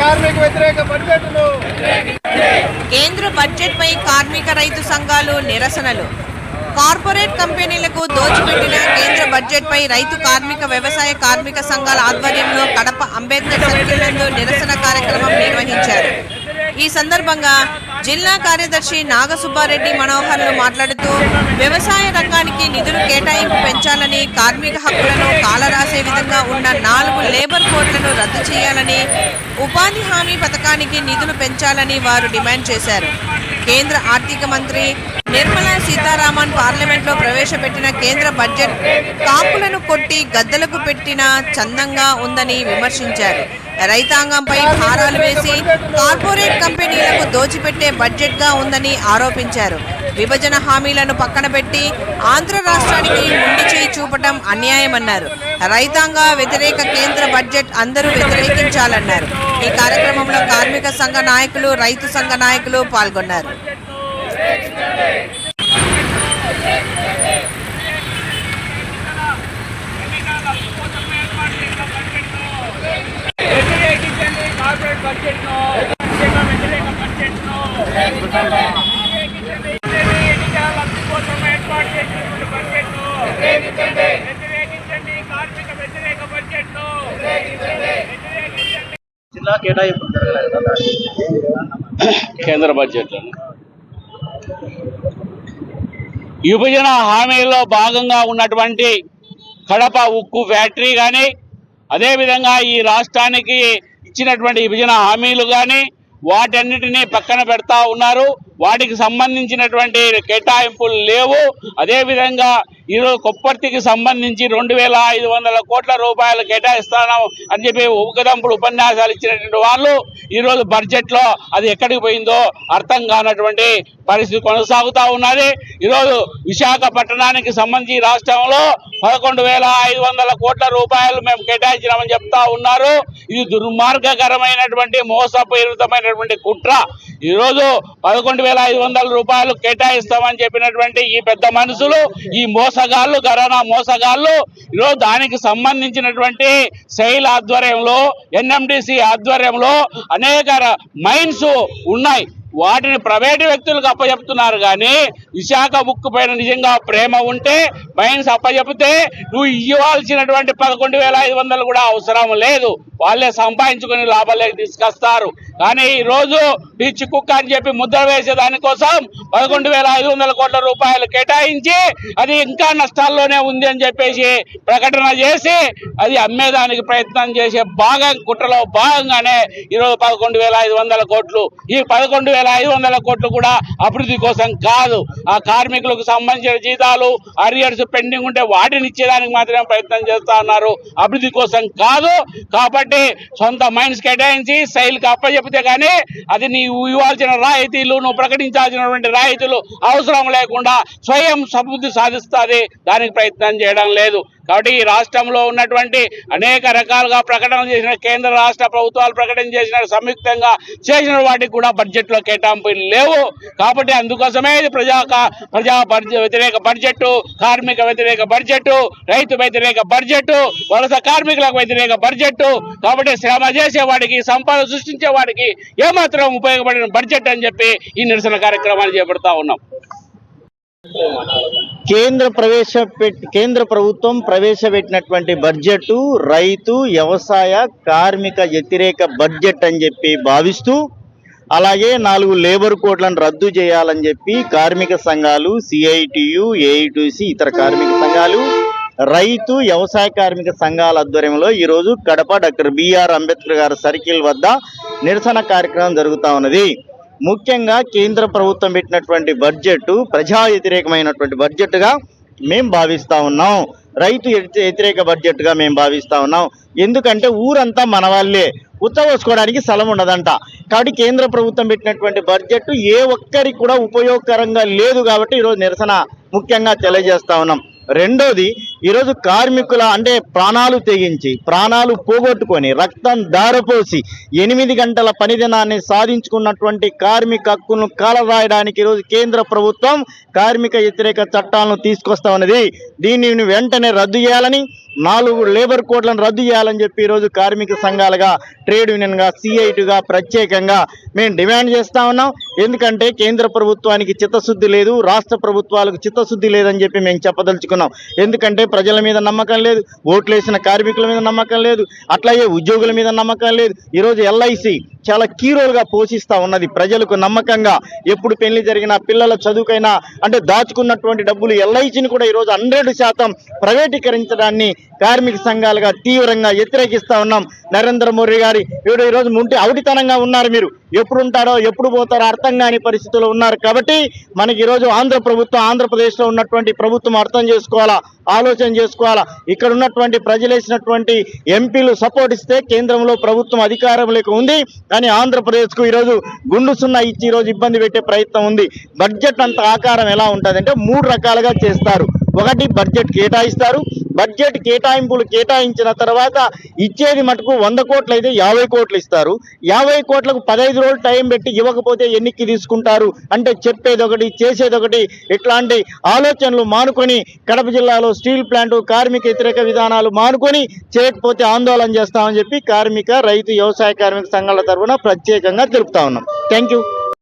కార్మిక వ్యతిరేక బడ్జెట్ను కేంద్ర బడ్జెట్ పై కార్మిక రైతు సంఘాలు నిరసనలు. కార్పొరేట్ కంపెనీలకు దోచిపెట్టిన కేంద్ర బడ్జెట్ పై రైతు కార్మిక వ్యవసాయ కార్మిక సంఘాల ఆధ్వర్యంలో కడప అంబేద్కర్ సర్కిల్ నందు నిరసన కార్యక్రమం నిర్వహించారు. ఈ సందర్భంగా జిల్లా కార్యదర్శి నాగసుబ్బారెడ్డి మనోహర్లు మాట్లాడుతూ వ్యవసాయ రంగానికి నిధులు కేటాయింపు పెంచాలని కార్మిక హక్కులను కాలరాసే విధంగా ఉన్న నాలుగు లేబర్ కోడ్లను రద్దు చేయాలని ఉపాధి హామీ పథకానికి నిధులు పెంచాలని వారు డిమాండ్ చేశారు. కేంద్ర ఆర్థిక మంత్రి నిర్మలా సీతారామన్ పార్లమెంట్లో ప్రవేశపెట్టిన కేంద్ర బడ్జెట్ కాపులను కొట్టి గద్దలకు పెట్టిన చందంగా ఉందని విమర్శించారు. రైతాంగంపై భారాలు వేసి కార్పొరేట్ కంపెనీలకు దోచిపెట్టే బడ్జెట్గా ఉందని ఆరోపించారు. విభజన హామీలను పక్కన పెట్టి ఆంధ్ర రాష్ట్రానికి ముండి చేయి చూపటం అన్యాయమన్నారు. రైతాంగ వ్యతిరేక కేంద్ర బడ్జెట్ అందరూ వ్యతిరేకించాలన్నారు. ఈ కార్యక్రమంలో కార్మిక సంఘ నాయకులు రైతు సంఘ నాయకులు పాల్గొన్నారు వ్యతిరేకించండి కార్పొరేట్ బడ్జెట్ను వ్యతిరేక వ్యతిరేక బడ్జెట్ను వ్యతిరేకించండి ఎన్నికల లబ్ధి కోసం ఏర్పాటు చేసినటువంటి బడ్జెట్ను వ్యతిరేకించండి కార్మిక వ్యతిరేక బడ్జెట్ను వ్యతిరేకించండి జిల్లా కేటాయింపు కేంద్ర బడ్జెట్ విభజన హామీల్లో భాగంగా ఉన్నటువంటి కడప ఉక్కు ఫ్యాక్టరీ కానీ అదేవిధంగా ఈ రాష్ట్రానికి ఇచ్చినటువంటి విభజన హామీలు కానీ వాటన్నిటినీ పక్కన పెడతా ఉన్నారు. వాటికి సంబంధించినటువంటి కేటాయింపులు లేవు. అదేవిధంగా ఈరోజు కొప్పర్తికి సంబంధించి రెండు వేల ఐదు వందల కోట్ల రూపాయలు కేటాయిస్తాను అని చెప్పి ఉపకదంపుడు ఉపన్యాసాలు ఇచ్చినటువంటి వాళ్ళు ఈరోజు బడ్జెట్లో అది ఎక్కడికి పోయిందో అర్థం కానటువంటి పరిస్థితి కొనసాగుతూ ఉన్నది. ఈరోజు విశాఖపట్నానికి సంబంధించి రాష్ట్రంలో పదకొండు వేల ఐదు వందల కోట్ల రూపాయలు మేము కేటాయించినామని చెప్తా ఉన్నారు. ఇది దుర్మార్గకరమైనటువంటి మోసపూరితమైనటువంటి కుట్ర. ఈరోజు పదకొండు వేల ఐదు వందల రూపాయలు కేటాయిస్తామని చెప్పినటువంటి ఈ పెద్ద మనుషులు ఈ మోసగాళ్ళు కరోనా మోసగాళ్ళు ఈరోజు దానికి సంబంధించినటువంటి శైల్ ఆధ్వర్యంలో ఎన్ఎండిసి ఆధ్వర్యంలో అనేక మైన్స్ ఉన్నాయి. వాటిని ప్రైవేటు వ్యక్తులకు అప్పచెప్తున్నారు కానీ విశాఖ బుక్ పైన నిజంగా ప్రేమ ఉంటే మైన్స్ అప్పచెప్తే నువ్వు ఇవ్వాల్సినటువంటి పదకొండు వేల ఐదు వందలు కూడా అవసరం లేదు. వాళ్ళే సంపాదించుకుని లాభాలకి తీసుకొస్తారు. కానీ ఈ రోజు పిచ్చి కుక్క అని చెప్పి ముద్ర వేసే దానికోసం పదకొండు వేల ఐదు వందల కోట్ల రూపాయలు కేటాయించి అది ఇంకా నష్టాల్లోనే ఉంది అని చెప్పేసి ప్రకటన చేసి అది అమ్మేదానికి ప్రయత్నం చేసే భాగం కుట్రలో భాగంగానే ఈరోజు పదకొండు వేల ఐదు వందల కోట్లు. ఈ పదకొండు వేల ఐదు వందల కోట్లు కూడా అభివృద్ధి కోసం కాదు. ఆ కార్మికులకు సంబంధించిన జీతాలు అరియర్స్ పెండింగ్ ఉంటే వాటిని ఇచ్చేదానికి మాత్రమే ప్రయత్నం చేస్తా ఉన్నారు. అభివృద్ధి కోసం కాదు కాబట్టి సొంత మైండ్స్ కేటాయించి శైలికి అప్పచెప్తే కానీ అది నీవు ఇవ్వాల్సిన రాయితీలు నువ్వు ప్రకటించాల్సినటువంటి రాయితీలు అవసరం లేకుండా స్వయం సమృద్ధి సాధిస్తుంది. దానికి ప్రయత్నం చేయడం లేదు. కాబట్టి ఈ రాష్ట్రంలో ఉన్నటువంటి అనేక రకాలుగా ప్రకటన చేసిన కేంద్ర రాష్ట్ర ప్రభుత్వాలు ప్రకటన చేసిన సంయుక్తంగా చేసిన వాటికి కూడా బడ్జెట్లో కేటాయింపులు లేవు. కాబట్టి అందుకోసమే ఇది ప్రజా ప్రజా వ్యతిరేక బడ్జెట్ కార్మిక వ్యతిరేక బడ్జెట్ రైతు వ్యతిరేక బడ్జెట్ వలస కార్మికులకు వ్యతిరేక బడ్జెట్ కాబట్టి శ్రమ చేసే వాడికి సంపద సృష్టించే వాడికి ఏమాత్రం ఉపయోగపడిన బడ్జెట్ అని చెప్పి ఈ నిరసన కార్యక్రమాన్ని చేపడతా ఉన్నాం. కేంద్ర ప్రవేశ కేంద్ర ప్రభుత్వం ప్రవేశపెట్టినటువంటి బడ్జెట్ రైతు వ్యవసాయ కార్మిక వ్యతిరేక బడ్జెట్ అని చెప్పి భావిస్తూ అలాగే నాలుగు లేబర్ కోడ్లను రద్దు చేయాలని చెప్పి కార్మిక సంఘాలు సిఐటియు ఏఐటిసి ఇతర కార్మిక సంఘాలు రైతు వ్యవసాయ కార్మిక సంఘాల ఆధ్వర్యంలో ఈరోజు కడప డాక్టర్ బిఆర్ అంబేద్కర్ గారి సర్కిల్ వద్ద నిరసన కార్యక్రమం జరుగుతూ ఉన్నది. ముఖ్యంగా కేంద్ర ప్రభుత్వం పెట్టినటువంటి బడ్జెట్ ప్రజా వ్యతిరేకమైనటువంటి బడ్జెట్గా మేము భావిస్తూ ఉన్నాం. రైతు వ్యతిరేక బడ్జెట్గా మేము భావిస్తూ ఉన్నాం. ఎందుకంటే ఊరంతా మన వాళ్ళే. ఉత్తవోసుకోవడానికి స్థలం ఉండదంట. కాబట్టి కేంద్ర ప్రభుత్వం పెట్టినటువంటి బడ్జెట్ ఏ ఒక్కరికి కూడా ఉపయోగకరంగా లేదు కాబట్టి ఈరోజు నిరసన ముఖ్యంగా తెలియజేస్తా ఉన్నాం. రెండోది ఈరోజు కార్మికుల అంటే ప్రాణాలు తెగించి ప్రాణాలు పోగొట్టుకొని రక్తం దారపోసి ఎనిమిది గంటల పనిదినాన్ని సాధించుకున్నటువంటి కార్మిక హక్కును కాలరాయడానికి ఈరోజు కేంద్ర ప్రభుత్వం కార్మిక వ్యతిరేక చట్టాలను తీసుకొస్తా ఉన్నది. దీనిని వెంటనే రద్దు చేయాలని నాలుగు లేబర్ కోడ్లను రద్దు చేయాలని చెప్పి ఈరోజు కార్మిక సంఘాలుగా ట్రేడ్ యూనియన్గా సిఐటిగా ప్రత్యేకంగా మేము డిమాండ్ చేస్తా ఉన్నాం. ఎందుకంటే కేంద్ర ప్రభుత్వానికి చిత్తశుద్ధి లేదు రాష్ట్ర ప్రభుత్వాలకు చిత్తశుద్ధి లేదని చెప్పి మేము చెప్పదలుచుకున్నాం. ఎందుకంటే ప్రజల మీద నమ్మకం లేదు ఓట్లు వేసిన కార్మికుల మీద నమ్మకం లేదు అట్లాగే ఉద్యోగుల మీద నమ్మకం లేదు. ఈరోజు ఎల్ఐసి చాలా కీ రోల్గా పోషిస్తా ఉన్నది. ప్రజలకు నమ్మకంగా ఎప్పుడు పెళ్ళి జరిగినా పిల్లల చదువుకైనా అంటే దాచుకున్నటువంటి డబ్బులు ఎల్ఐసిని కూడా ఈరోజు హండ్రెడ్ శాతం ప్రైవేటీకరించడాన్ని కార్మిక సంఘాలుగా తీవ్రంగా వ్యతిరేకిస్తా ఉన్నాం. నరేంద్ర మోడీ గారి ఈరోజు ఈరోజు ఉంటే అవుటితనంగా ఉన్నారు మీరు. ఎప్పుడు ఉంటారో ఎప్పుడు పోతారో అర్థం కాని పరిస్థితుల్లో ఉన్నారు కాబట్టి మనకి ఈరోజు ఆంధ్ర ప్రభుత్వం ఆంధ్రప్రదేశ్లో ఉన్నటువంటి ప్రభుత్వం అర్థం చేసుకోవాలా ఆలోచన చేసుకోవాలా? ఇక్కడ ఉన్నటువంటి ప్రజలేసినటువంటి ఎంపీలు సపోర్ట్ ఇస్తే కేంద్రంలో ప్రభుత్వం అధికారంలోకి ఉంది. కానీ ఆంధ్రప్రదేశ్కు ఈరోజు గుండు సున్నా ఇచ్చి ఈరోజు ఇబ్బంది పెట్టే ప్రయత్నం ఉంది. బడ్జెట్ అంత ఆకారం ఎలా ఉంటుంది అంటే మూడు రకాలుగా చేస్తారు. ఒకటి బడ్జెట్ కేటాయిస్తారు బడ్జెట్ కేటాయింపులు కేటాయించిన తర్వాత ఇచ్చేది మటుకు వంద కోట్లు అయితే యాభై కోట్లు ఇస్తారు. యాభై కోట్లకు పదహైదు రోజులు టైం పెట్టి ఇవ్వకపోతే ఎన్నిక్కి తీసుకుంటారు అంటే చెప్పేది ఒకటి చేసేది ఒకటి ఇట్లాంటి ఆలోచనలు మానుకొని కడప జిల్లాలో స్టీల్ ప్లాంట్ కార్మిక వ్యతిరేక విధానాలు మానుకొని చేయకపోతే ఆందోళన చేస్తామని చెప్పి కార్మిక రైతు వ్యవసాయ కార్మిక సంఘాల తరఫున ప్రత్యేకంగా తెలుపుతా ఉన్నాం. Thank you